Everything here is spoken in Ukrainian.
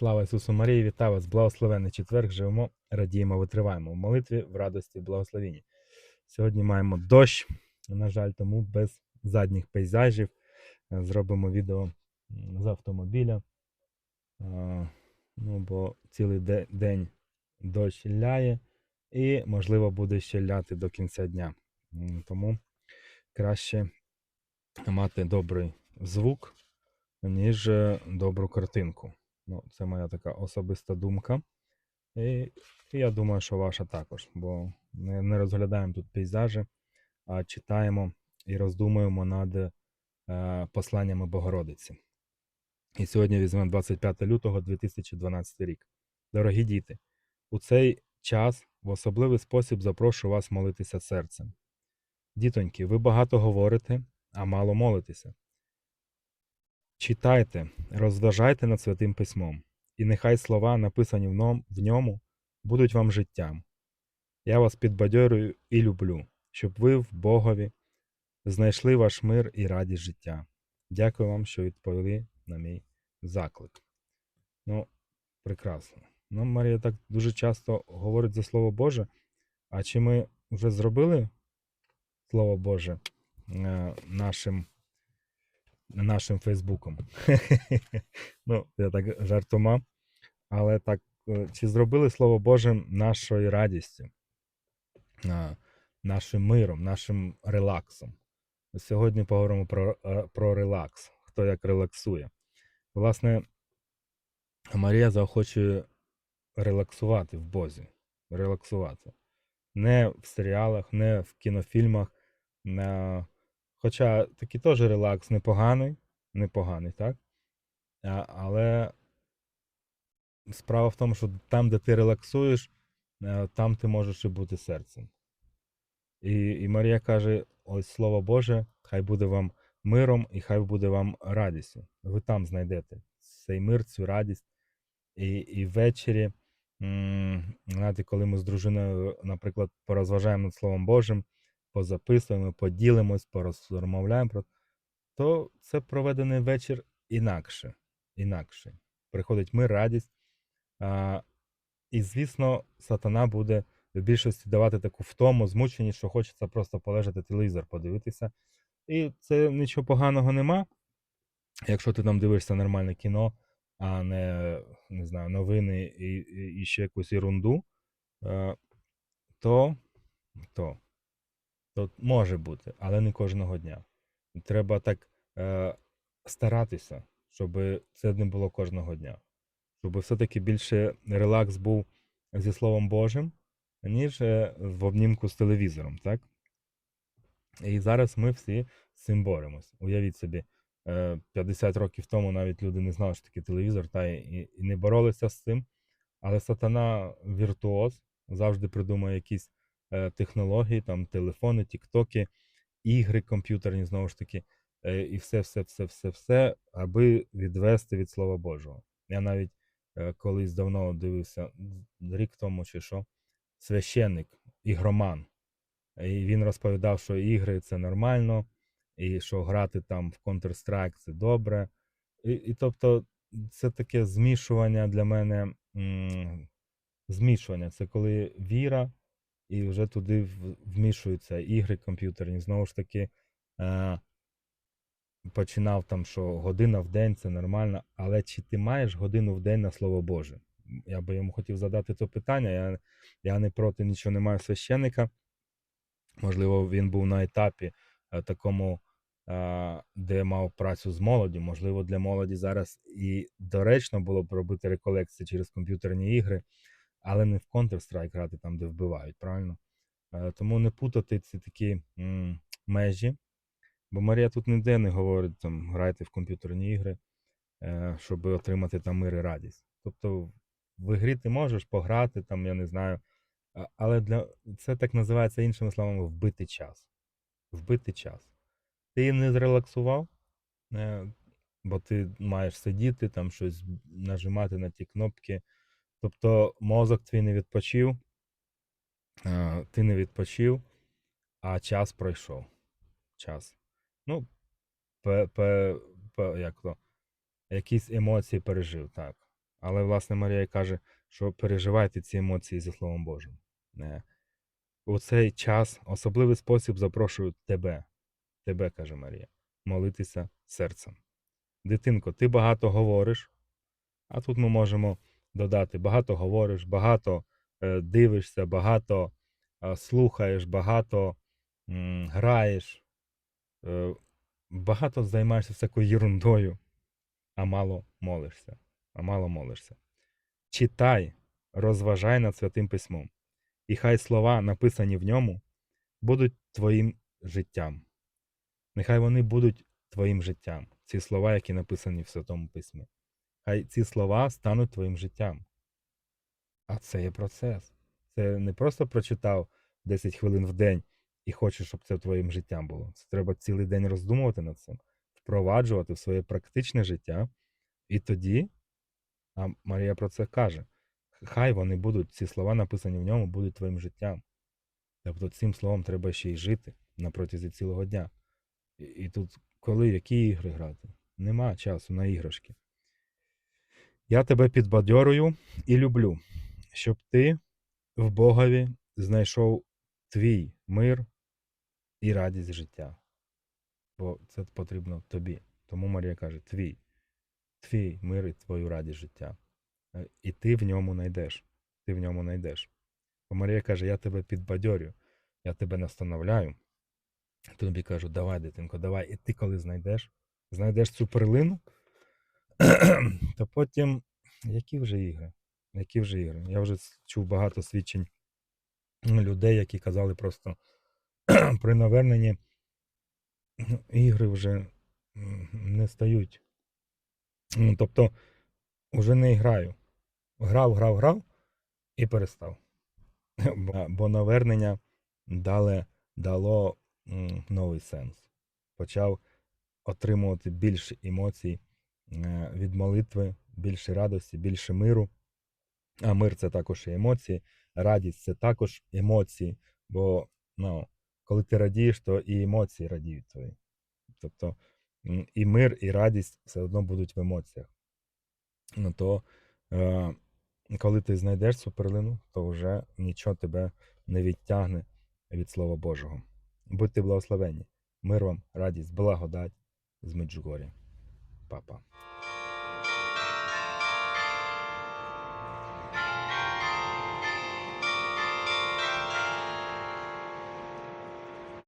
Слава Ісусу Марії, вітаю вас! Благословенний четверг, живемо, радіємо, витриваємо в молитві, в радості, в благословенні. Сьогодні маємо дощ, на жаль, тому без задніх пейзажів. Е, Зробимо відео з автомобіля. Е, Ну, бо цілий де- день дощ ляє і, можливо, буде ще ляти до кінця дня. Тому краще мати добрий звук, ніж е, добру картинку. Ну, це моя така особиста думка. І, я думаю, що ваша також, бо не, не розглядаємо тут пейзажі, а читаємо і роздумуємо над е, посланнями Богородиці. І сьогодні візьмемо 25 лютого 2012 рік. Дорогі діти, у цей час в особливий спосіб запрошую вас молитися серцем. Дітоньки, ви багато говорите, а мало молитеся. Читайте, розважайте над святим письмом, і нехай слова, написані в ньому, будуть вам життям. Я вас підбадьорюю і люблю, щоб ви в Богові знайшли ваш мир і радість життя. Дякую вам, що відповіли на мій заклик. Ну, прекрасно. Ну, Марія так дуже часто говорить за Слово Боже. А чи ми вже зробили Слово Боже е, нашим, нашим Фейсбуком? ну, я так жартома. Але так, е, чи зробили Слово Боже нашою радістю, нашим миром, нашим релаксом? Сьогодні поговоримо про, е, про релакс, хто як релаксує. Власне, Марія заохочує релаксувати в Бозі. Релаксувати. Не в серіалах, не в кінофільмах. Не... Хоча такий теж релакс непоганий, непоганий, так? А, але справа в тому, що там, де ти релаксуєш, е, там ти можеш і бути серцем. І, і Марія каже: ось слово Боже, хай буде вам миром і хай буде вам радістю. Ви там знайдете цей мир, цю радість. І, і ввечері, знаєте, коли ми з дружиною, наприклад, порозважаємо над Словом Божим, позаписуємо, поділимось, порозмовляємо, про- то це проведений вечір інакше. інакше. Приходить мир, радість. А, і, звісно, сатана буде в більшості давати таку втому, змученість, що хочеться просто полежати телевізор, подивитися. І це нічого поганого нема. Якщо ти там дивишся нормальне кіно, а не, не знаю, новини і, і, і ще якусь ерунду, е, то, то, то може бути, але не кожного дня. Треба так е, старатися, щоб це не було кожного дня. Щоб все-таки більше релакс був зі Словом Божим, ніж е, в обнімку з телевізором, так? І зараз ми всі з цим боремось. Уявіть собі, е, 50 років тому навіть люди не знали, що таке телевізор, та і, не боролися з цим. Але сатана віртуоз завжди придумує якісь е, технології, там телефони, тіктоки, ігри комп'ютерні, знову ж таки, е, і все, все, все, все, все, аби відвести від Слова Божого. Я навіть е, колись давно дивився, рік тому чи що, священник, ігроман. І він розповідав, що ігри це нормально, і що грати там в Counter-Strike це добре. І, і тобто, це таке змішування для мене. Змішування це коли віра, і вже туди вмішуються ігри комп'ютерні. Знову ж таки, е, починав там, що година в день це нормально, але чи ти маєш годину в день на Слово Боже? Я би йому хотів задати це питання. Я, я не проти нічого не маю священника. Можливо, він був на етапі е, такому, е, де мав працю з молоді. Можливо, для молоді зараз і доречно було б робити реколекції через комп'ютерні ігри, але не в Counter-Strike грати там, де вбивають, правильно? Е, Тому не путати ці такі м, межі. Бо Марія тут ніде не говорить там грайте в комп'ютерні ігри, е, щоб отримати там мир і радість. Тобто в ігрі ти можеш пограти, там, я не знаю, але для це так називається іншими словами вбити час. Вбити час. Ти не зрелаксував, е, бо ти маєш сидіти, там щось нажимати на ті кнопки. Тобто мозок твій не відпочив, е, ти не відпочив, а час пройшов. Час. Ну, пе, пе, пе, як то, якісь емоції пережив, так. Але, власне, Марія каже, що переживайте ці емоції зі Словом Божим. Е, У цей час особливий спосіб запрошую тебе, тебе, каже Марія, молитися серцем. Дитинко, ти багато говориш, а тут ми можемо додати: багато говориш, багато е, дивишся, багато слухаєш, багато граєш, е, багато займаєшся всякою ерундою, а мало молишся. А мало молишся. Читай, розважай над святим письмом, і хай слова, написані в ньому, будуть твоїм життям. Нехай вони будуть твоїм життям, ці слова, які написані в Святому Письмі. Хай ці слова стануть твоїм життям. А це є процес. Це не просто прочитав 10 хвилин в день і хочеш, щоб це твоїм життям було. Це треба цілий день роздумувати над цим, впроваджувати в своє практичне життя. І тоді, а Марія про це каже: хай вони будуть, ці слова, написані в ньому, будуть твоїм життям. Тобто цим словом треба ще й жити на протязі цілого дня. І, і тут, коли які ігри грати? Нема часу на іграшки. Я тебе підбадьорую і люблю, щоб ти в Богові знайшов твій мир і радість життя. Бо це потрібно тобі. Тому Марія каже: твій, твій мир і твою радість життя. Е, І ти в ньому знайдеш. Ти в ньому знайдеш. Бо Марія каже: Я тебе підбадьорю, я тебе настановляю. Тобі кажу, давай, дитинко, давай. І ти коли знайдеш, знайдеш цю перлину, то потім які вже ігри? Які вже ігри? Я вже чув багато свідчень людей, які казали просто при наверненні ігри вже не стають. Ну, Тобто, вже не граю. Грав, грав, грав і перестав. Бо- Бо навернення дали, дало новий сенс. Почав отримувати більше емоцій від молитви, більше радості, більше миру. А мир це також і емоції, радість це також емоції. Бо ну, коли ти радієш, то і емоції радіють твої. Тобто і мир, і радість все одно будуть в емоціях. Ну то е, коли ти знайдеш цю перлину, то вже нічого тебе не відтягне від Слова Божого. Будьте благословені. Мир вам, радість, благодать з Меджугоря. Папа.